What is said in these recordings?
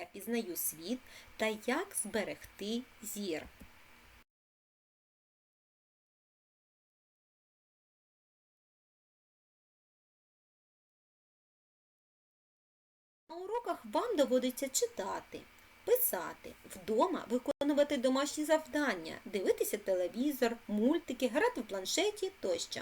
я пізнаю світ та як зберегти зір. На уроках вам доводиться читати, писати, вдома виконувати домашні завдання, дивитися телевізор, мультики, грати в планшеті тощо.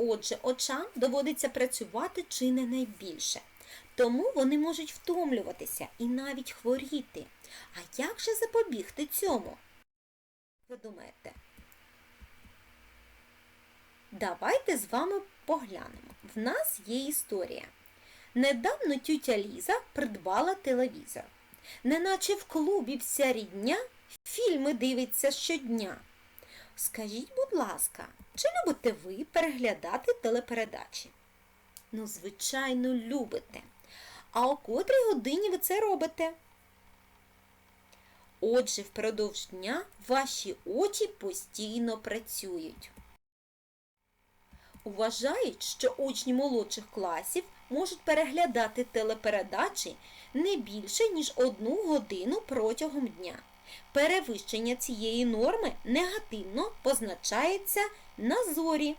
Отже, очам доводиться працювати чи не найбільше. Тому вони можуть втомлюватися і навіть хворіти. А як же запобігти цьому? Ви думаєте? Давайте з вами поглянемо. В нас є історія. Недавно тютя Ліза придбала телевізор. Неначе в клубі вся рідня фільми дивиться щодня. Скажіть, будь ласка, чи любите ви переглядати телепередачі? Ну, звичайно, любите. А о котрій годині ви це робите? Отже, впродовж дня ваші очі постійно працюють. Вважають, що учні молодших класів можуть переглядати телепередачі не більше, ніж одну годину протягом дня. Перевищення цієї норми негативно позначається на зорі.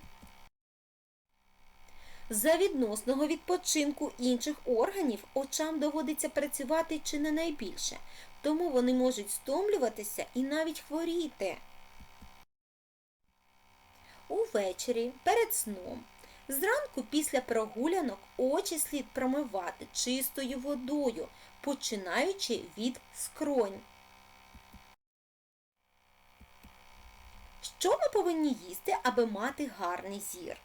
За відносного відпочинку інших органів очам доводиться працювати чи не найбільше, тому вони можуть стомлюватися і навіть хворіти. Увечері перед сном. Зранку після прогулянок очі слід промивати чистою водою, починаючи від скронь. Що ми повинні їсти, аби мати гарний зір?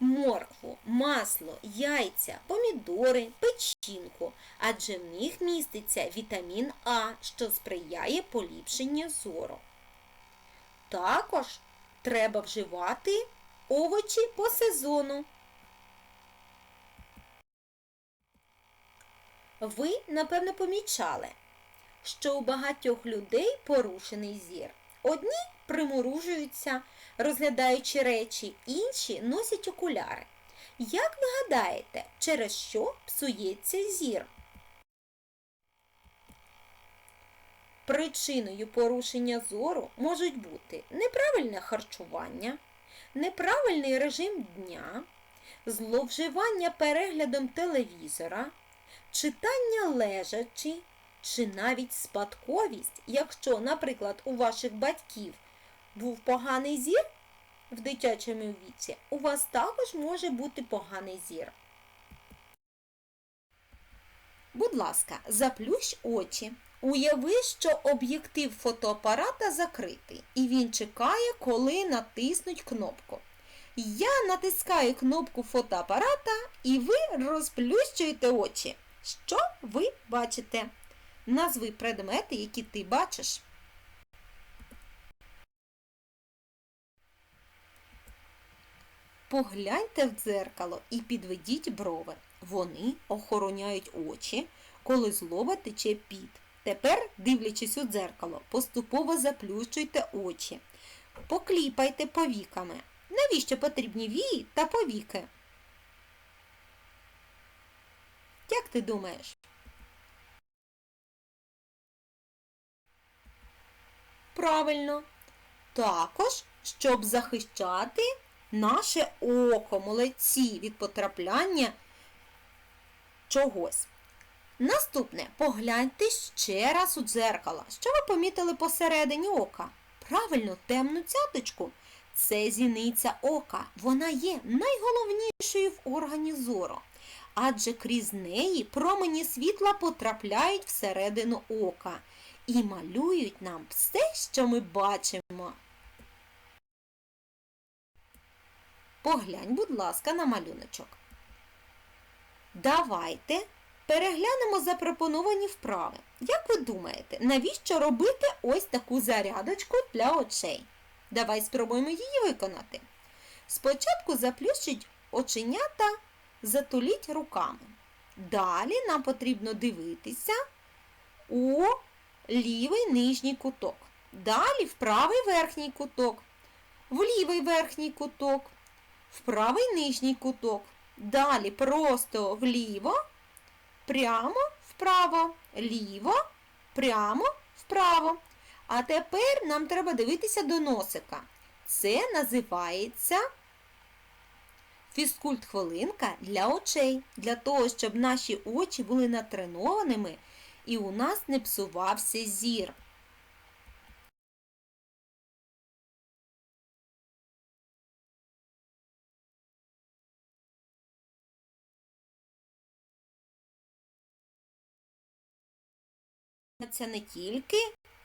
Моркву, масло, яйця, помідори, печінку, адже в них міститься вітамін А, що сприяє поліпшенню зору. Також треба вживати овочі по сезону. Ви, напевно, помічали, що у багатьох людей порушений зір. Одні приморужуються, розглядаючи речі, інші носять окуляри. Як ви гадаєте, через що псується зір? Причиною порушення зору можуть бути неправильне харчування, неправильний режим дня, зловживання переглядом телевізора, читання лежачи, чи навіть спадковість, якщо, наприклад, у ваших батьків був поганий зір в дитячому віці, у вас також може бути поганий зір. Будь ласка, заплющ очі. Уяви, що об'єктив фотоапарата закритий, і він чекає, коли натиснуть кнопку. Я натискаю кнопку фотоапарата, і ви розплющуєте очі. Що ви бачите? Назви предмети, які ти бачиш. Погляньте в дзеркало і підведіть брови. Вони охороняють очі, коли злоба тече під. Тепер, дивлячись у дзеркало, поступово заплющуйте очі. Покліпайте повіками. Навіщо потрібні вії та повіки? Як ти думаєш? Правильно. Також, щоб захищати наше око, молодці від потрапляння чогось. Наступне, погляньте ще раз у дзеркало. Що ви помітили посередині ока? Правильно, темну цяточку. Це зіниця ока. Вона є найголовнішою в органі зору. Адже крізь неї промені світла потрапляють всередину ока і малюють нам все, що ми бачимо. Поглянь, будь ласка, на малюночок. Давайте переглянемо запропоновані вправи. Як ви думаєте, навіщо робити ось таку зарядочку для очей? Давай спробуємо її виконати. Спочатку заплющіть оченята, затуліть руками. Далі нам потрібно дивитися у лівий нижній куток. Далі в правий верхній куток. в лівий верхній куток, в правий нижній куток. Далі просто вліво, прямо вправо, ліво, прямо вправо. А тепер нам треба дивитися до носика. Це називається фізкульт хвилинка для очей, для того, щоб наші очі були натренованими і у нас не псувався зір. Це не тільки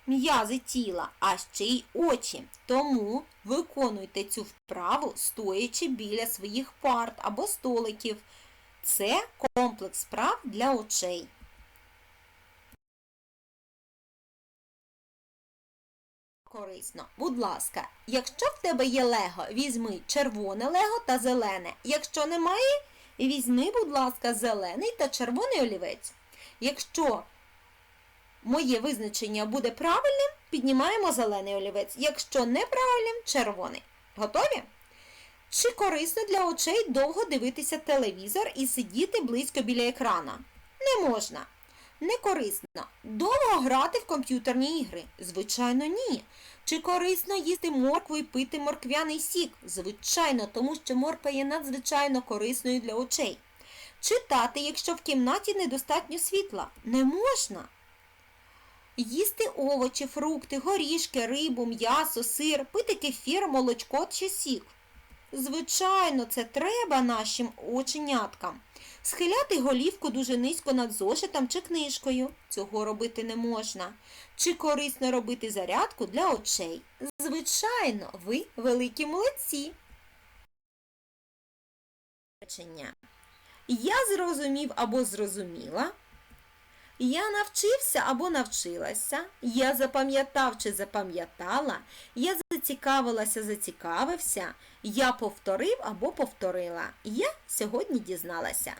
м'язи тіла, а ще й очі. Тому виконуйте цю вправу, стоячи біля своїх парт або столиків. Це комплекс справ для очей. Корисно. Будь ласка, якщо в тебе є лего, візьми червоне лего та зелене. Якщо немає, візьми, будь ласка, зелений та червоний олівець. Якщо моє визначення буде правильним, піднімаємо зелений олівець. Якщо неправильним червоний. Готові? Чи корисно для очей довго дивитися телевізор і сидіти близько біля екрана? Не можна. Не корисно. Довго грати в комп'ютерні ігри? Звичайно, ні. Чи корисно їсти моркву і пити морквяний сік? Звичайно, тому що морква є надзвичайно корисною для очей. Читати, якщо в кімнаті недостатньо світла? Не можна. Їсти овочі, фрукти, горішки, рибу, м'ясо, сир, пити кефір, молочко чи сік. Звичайно, це треба нашим оченяткам. Схиляти голівку дуже низько над зошитом чи книжкою. Цього робити не можна. Чи корисно робити зарядку для очей? Звичайно, ви великі молодці. Я зрозумів або зрозуміла. Я навчився або навчилася, я запам'ятав чи запам'ятала, я зацікавилася, зацікавився, я повторив або повторила. Я сьогодні дізналася.